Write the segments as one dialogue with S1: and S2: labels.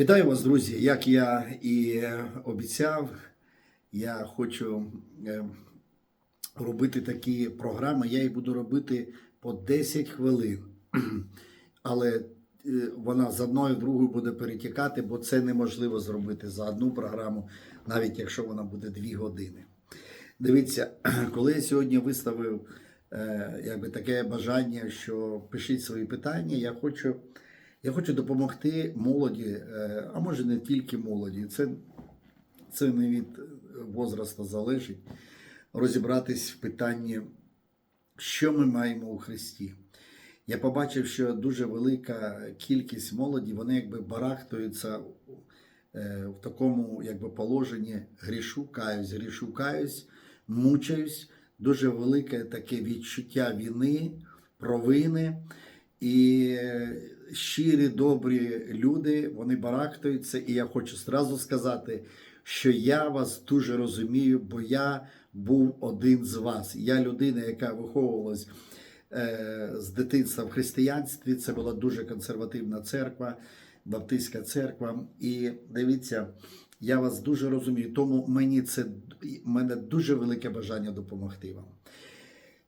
S1: Вітаю вас, друзі! Як я і е, обіцяв, я хочу е, робити такі програми. Я їх буду робити по 10 хвилин. Але е, вона з одною в другу буде перетікати, бо це неможливо зробити за одну програму, навіть якщо вона буде 2 години. Дивіться, коли я сьогодні виставив якби таке бажання, що пишіть свої питання, я хочу. Я хочу допомогти молоді, е, а може не тільки молоді, це, це не від возрасту залежить, розібратись в питанні, що ми маємо у Христі. Я побачив, що дуже велика кількість молоді, вони якби барахтуються е, в такому якби, положенні грішу, каюсь, грішу, каюсь, мучаюсь. Дуже велике таке відчуття вини, провини. І щирі, добрі люди, вони барахтаються. І я хочу зразу сказати, що я вас дуже розумію, бо я був один з вас. Я людина, яка виховувалась е, з дитинства в християнстві. Це була дуже консервативна церква, баптистська церква. І дивіться, я вас дуже розумію. Тому мені це мене дуже велике бажання допомогти вам.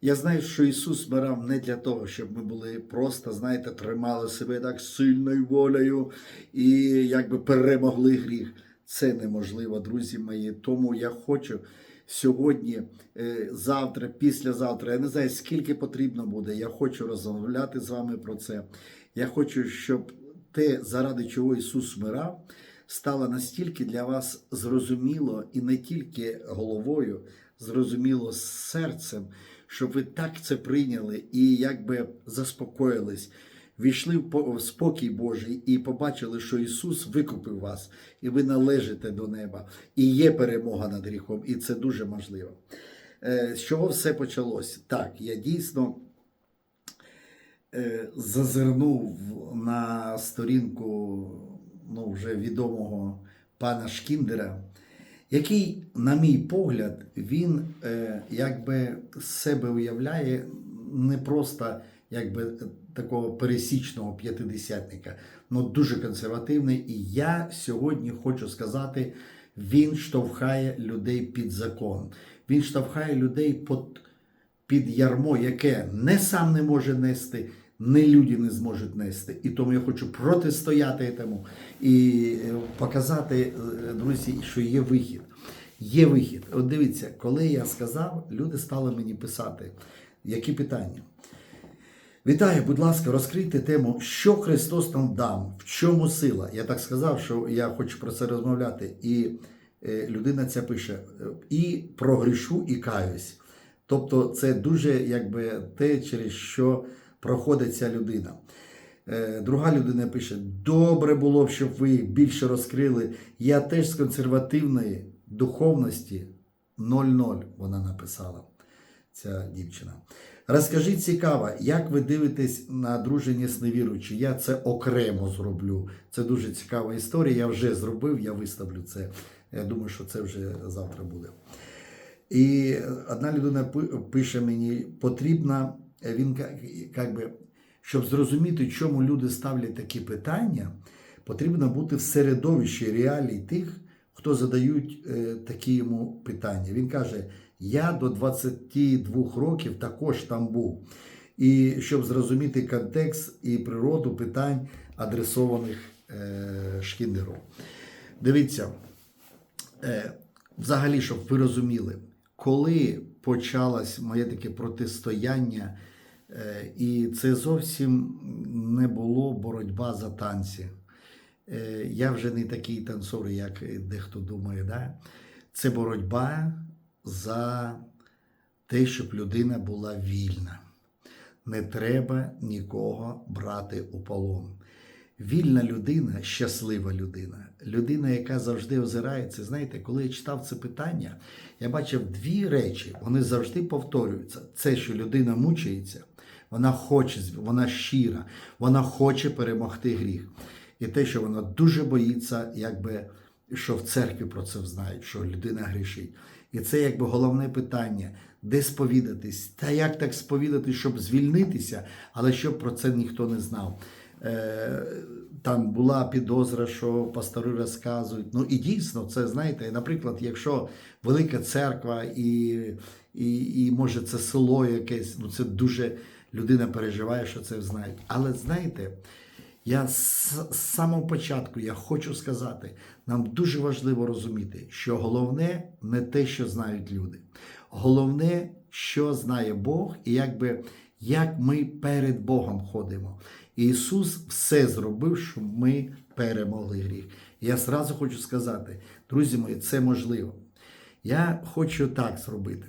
S1: Я знаю, що Ісус вмирав не для того, щоб ми були просто, знаєте, тримали себе так сильною волею і якби перемогли гріх. Це неможливо, друзі мої. Тому я хочу сьогодні, е, завтра, післязавтра, я не знаю, скільки потрібно буде. Я хочу розмовляти з вами про це. Я хочу, щоб те, заради чого Ісус вмирав, стало настільки для вас зрозуміло і не тільки головою, зрозуміло серцем щоб ви так це прийняли і якби заспокоїлись, війшли в спокій Божий і побачили, що Ісус викупив вас, і ви належите до неба, і є перемога над гріхом, і це дуже можливо. Е, З чого все почалось? Так, я дійсно е, зазирнув на сторінку ну, вже відомого пана Шкіндера який, на мій погляд, він е, якби з себе уявляє не просто якби такого пересічного п'ятидесятника, але дуже консервативний. І я сьогодні хочу сказати, він штовхає людей під закон. Він штовхає людей під, під ярмо, яке не сам не може нести. Не люди не зможуть нести. І тому я хочу протистояти цьому і е, показати, е, друзі, що є вихід. Є вихід. От дивіться, коли я сказав, люди стали мені писати, які питання. Вітаю, будь ласка, розкрийте тему, що Христос нам дав, в чому сила. Я так сказав, що я хочу про це розмовляти. І е, людина ця пише: і прогрішу, і каюсь. Тобто, це дуже якби те, через що проходить ця людина. Е, Друга людина пише: добре було б, щоб ви більше розкрили. Я теж з консервативної духовності 0-0, вона написала, ця дівчина. Розкажіть цікаво, як ви дивитесь на друження з невіруючим? Я це окремо зроблю. Це дуже цікава історія. Я вже зробив, я виставлю це. Я думаю, що це вже завтра буде. І одна людина пише мені, потрібна, він як би, щоб зрозуміти, чому люди ставлять такі питання, потрібно бути в середовищі реалій тих, хто задають е, такі йому питання. Він каже: Я до 22 років також там був. І щоб зрозуміти контекст і природу питань, адресованих е, Шкіндеру. Дивіться, е, взагалі, щоб ви розуміли, коли почалось моє таке протистояння, е, і це зовсім не було боротьба за танці. Е, Я вже не такий танцор, як дехто думає. Да? Це боротьба за те, щоб людина була вільна. Не треба нікого брати у полон. Вільна людина, щаслива людина, людина, яка завжди озирається. Знаєте, коли я читав це питання, я бачив дві речі, вони завжди повторюються. Це, що людина мучається, вона хоче, вона щира, вона хоче перемогти гріх. І те, що вона дуже боїться, якби, що в церкві про це знають, що людина грішить. І це якби головне питання, де сповідатись, та як так сповідатись, щоб звільнитися, але щоб про це ніхто не знав. Е, там була підозра, що пастори розказують. Ну і дійсно, це знаєте, наприклад, якщо велика церква і, і, і може це село якесь, ну це дуже людина переживає, що це знають. Але знаєте, я з, самого початку я хочу сказати, нам дуже важливо розуміти, що головне не те, що знають люди. Головне, що знає Бог, і якби як ми перед Богом ходимо. Ісус все зробив, щоб ми перемогли гріх. Я зразу хочу сказати, друзі мої, це можливо. Я хочу так зробити.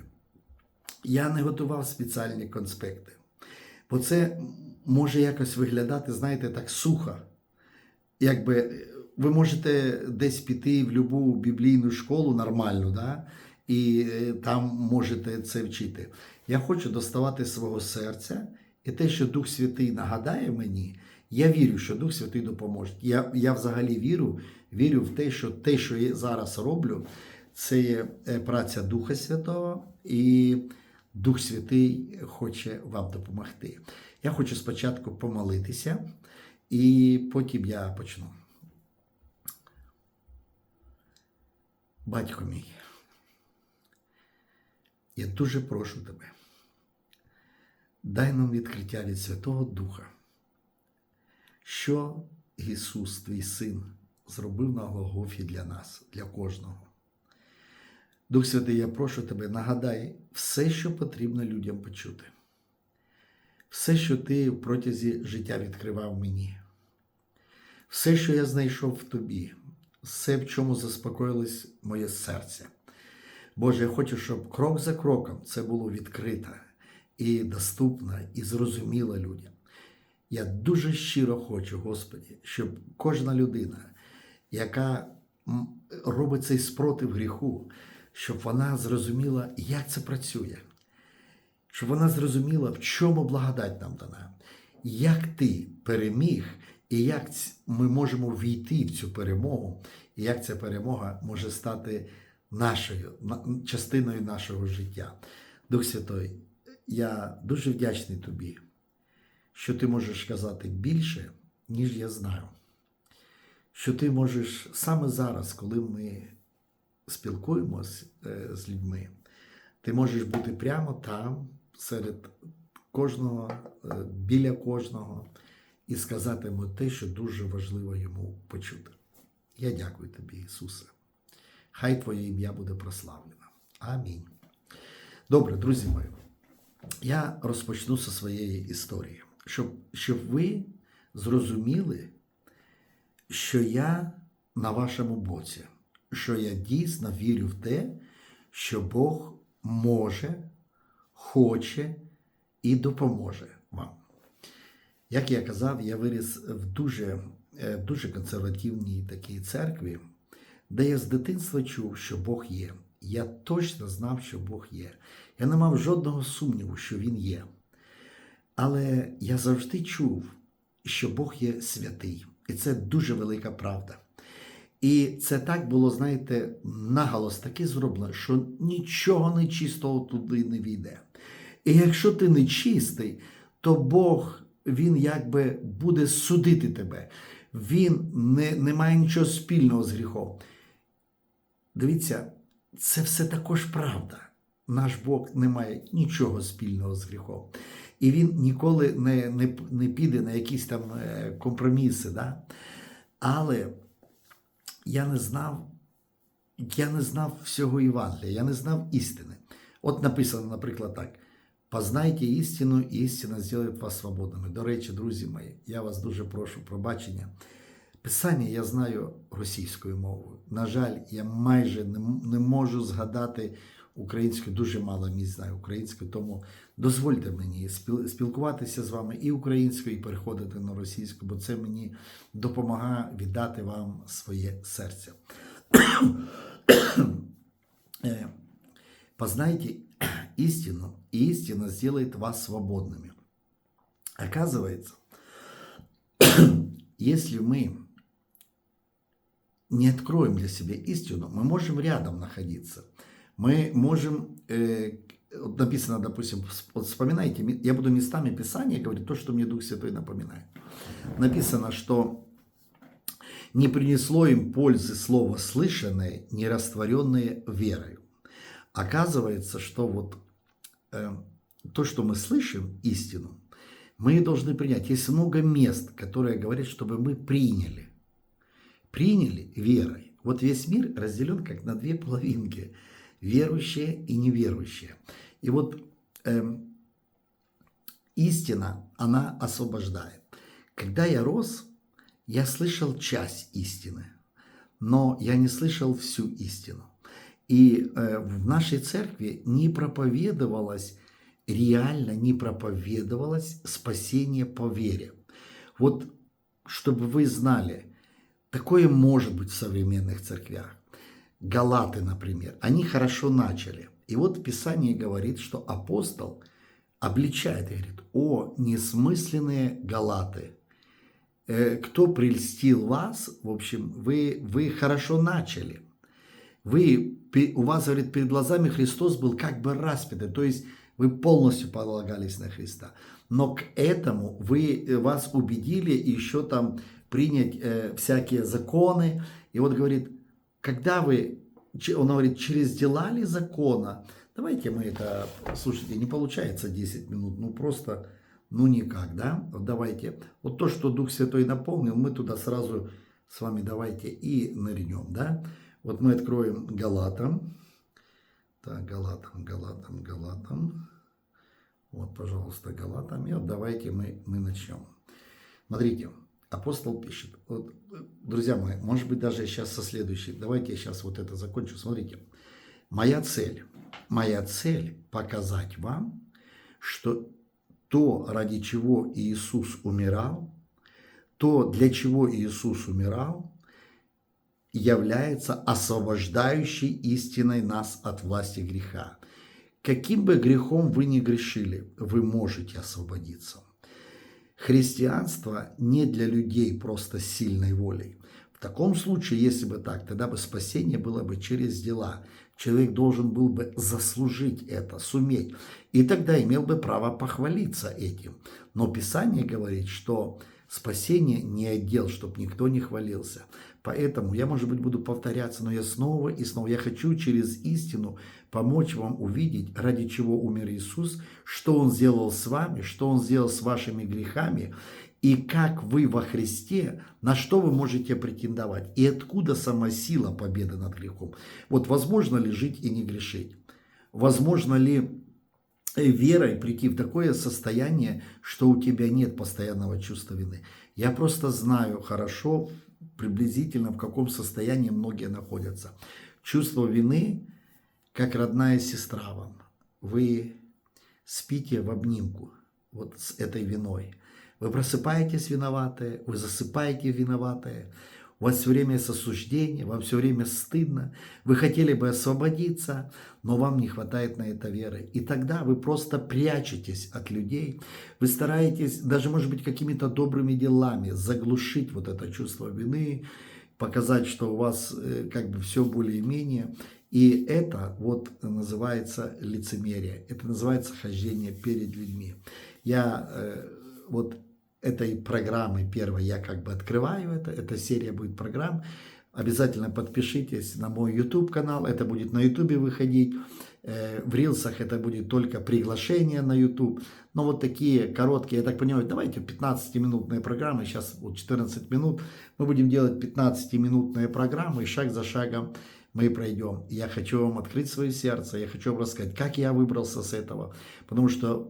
S1: Я не готував спеціальні конспекти, бо це може якось виглядати, знаєте, так сухо. Якби ви можете десь піти в будь-яку біблійну школу нормальну, да? і е, там можете це вчити. Я хочу доставати свого серця, і те, що Дух Святий нагадає мені, я вірю, що Дух Святий допоможе. Я, я взагалі вірю, вірю в те, що те, що я зараз роблю, це є е, праця Духа Святого, і Дух Святий хоче вам допомогти. Я хочу спочатку помолитися, і потім я почну. Батько мій, я дуже прошу тебе, дай нам відкриття від Святого Духа, що Ісус, твій Син, зробив на Голгофі для нас, для кожного. Дух Святий, я прошу тебе, нагадай все, що потрібно людям почути. Все, що ти в протязі життя відкривав мені, все, що я знайшов в тобі, все, в чому заспокоїлось моє серце. Боже, я хочу, щоб крок за кроком це було відкрито і доступно, і зрозуміло людям. Я дуже щиро хочу, Господі, щоб кожна людина, яка робить цей спротив гріху, щоб вона зрозуміла, як це працює, щоб вона зрозуміла, в чому благодать нам дана, як ти переміг, і як ми можемо війти в цю перемогу, і як ця перемога може стати нашою частиною нашого життя. Дух Святой, я дуже вдячний тобі, що ти можеш казати більше, ніж я знаю. Що ти можеш саме зараз, коли ми спілкуємось е, з людьми, ти можеш бути прямо там, серед кожного, е, біля кожного, і сказати йому те, що дуже важливо йому почути. Я дякую тобі, Ісусе. Хай Твоє ім'я буде прославлено. Амінь. Добре, друзі мої, я розпочну зі своєї історії, щоб, щоб ви зрозуміли, що я на вашому боці, що я дійсно вірю в те, що Бог може, хоче і допоможе вам. Як я казав, я виріс в дуже, е, дуже консервативній такій церкві, де я з дитинства чув, що Бог є. Я точно знав, що Бог є. Я не мав жодного сумніву, що Він є. Але я завжди чув, що Бог є святий. І це дуже велика правда. І це так було, знаєте, наголос таки зроблено, що нічого нечистого туди не війде. І якщо ти нечистий, то Бог, Він якби буде судити тебе. Він не, не має нічого спільного з гріхом. Дивіться, це все також правда. Наш Бог не має нічого спільного з гріхом. І він ніколи не, не, не піде на якісь там е, компроміси. Да? Але я не знав, я не знав всього Євангелія, я не знав істини. От написано, наприклад, так: познайте істину, і істина зробить вас свободними. До речі, друзі мої, я вас дуже прошу пробачення. Писання я знаю російською мовою. На жаль, я майже не, не можу згадати українською, дуже мало місць знаю українською, тому дозвольте мені спіл- спілкуватися з вами і українською, і переходити на російську, бо це мені допомагає віддати вам своє серце. Э, Познайте истину, и истина сделает вас свободными. Оказывается, если мы не откроем для себя истину, мы можем рядом находиться. Мы можем, э, написано, допустим, вот вспоминайте, я буду местами Писания говорить то, что мне Дух Святой напоминает. Написано, что не принесло им пользы слово слышанное, не растворенное верою. Оказывается, что вот э, то, что мы слышим, истину, мы должны принять. Есть много мест, которые говорят, чтобы мы приняли. Приняли верой. Вот весь мир разделен как на две половинки. Верующие и неверующие. И вот э, истина, она освобождает. Когда я рос, я слышал часть истины, но я не слышал всю истину. И э, в нашей церкви не проповедовалось, реально не проповедовалось спасение по вере. Вот, чтобы вы знали, такое может быть в современных церквях. Галаты, например, они хорошо начали. И вот Писание говорит, что апостол обличает и говорит, о, несмысленные галаты, Э, кто прельстил вас, в общем, вы, вы хорошо начали. Вы, у вас, говорит, перед глазами Христос был как бы распятый, то есть вы полностью полагались на Христа. Но к этому вы, э, вас убедили еще там принять э, всякие законы. И вот говорит, когда вы, он говорит, через дела ли закона, давайте мы это, слушайте, не получается 10 минут, ну просто ну никак, да? Давайте. Вот то, что Дух Святой наполнил, мы туда сразу с вами давайте и нырнем, да? Вот мы откроем Галатам. Так, Галатам, Галатам, Галатам. Вот, пожалуйста, Галатам. И вот давайте мы, мы начнем. Смотрите, апостол пишет. Вот, друзья мои, может быть, даже сейчас со следующей. Давайте я сейчас вот это закончу. Смотрите. Моя цель. Моя цель показать вам, что то, ради чего Иисус умирал, то, для чего Иисус умирал, является освобождающей истиной нас от власти греха. Каким бы грехом вы ни грешили, вы можете освободиться. Христианство не для людей просто сильной волей. В таком случае, если бы так, тогда бы спасение было бы через дела, Человек должен был бы заслужить это, суметь. И тогда имел бы право похвалиться этим. Но Писание говорит, что спасение не отдел, чтобы никто не хвалился. Поэтому я, может быть, буду повторяться, но я снова и снова, я хочу через истину помочь вам увидеть, ради чего умер Иисус, что Он сделал с вами, что Он сделал с вашими грехами, и как вы во Христе, на что вы можете претендовать, и откуда сама сила победы над грехом. Вот возможно ли жить и не грешить? Возможно ли э, верой прийти в такое состояние, что у тебя нет постоянного чувства вины? Я просто знаю хорошо, приблизительно в каком состоянии многие находятся. Чувство вины, как родная сестра вам. Вы спите в обнимку вот с этой виной – вы просыпаетесь виноватые, вы засыпаете виноватые, у вас все время сосуждение, вам все время стыдно, вы хотели бы освободиться, но вам не хватает на это веры. И тогда вы просто прячетесь от людей, вы стараетесь даже, может быть, какими-то добрыми делами заглушить вот это чувство вины, показать, что у вас э, как бы все более-менее. И это вот называется лицемерие, это называется хождение перед людьми. Я э, вот этой программы первой я как бы открываю это. Эта серия будет программ. Обязательно подпишитесь на мой YouTube канал. Это будет на YouTube выходить. Э, в рилсах это будет только приглашение на YouTube. Но вот такие короткие, я так понимаю, давайте 15-минутные программы. Сейчас вот 14 минут. Мы будем делать 15-минутные программы. Шаг за шагом мы пройдем. Я хочу вам открыть свое сердце. Я хочу вам рассказать, как я выбрался с этого. Потому что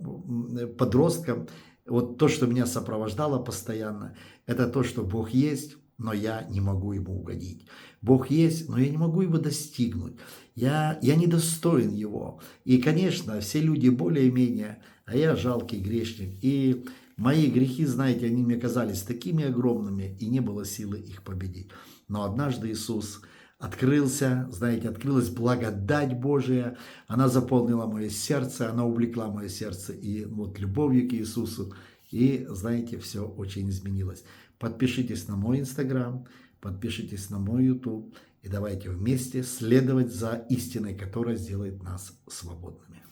S1: подросткам вот то, что меня сопровождало постоянно, это то, что Бог есть, но я не могу ему угодить. Бог есть, но я не могу его достигнуть. Я, я недостоин его. И, конечно, все люди более-менее, а я жалкий грешник. И мои грехи, знаете, они мне казались такими огромными, и не было силы их победить. Но однажды Иисус открылся, знаете, открылась благодать Божия, она заполнила мое сердце, она увлекла мое сердце и вот любовью к Иисусу, и, знаете, все очень изменилось. Подпишитесь на мой Инстаграм, подпишитесь на мой Ютуб, и давайте вместе следовать за истиной, которая сделает нас свободными.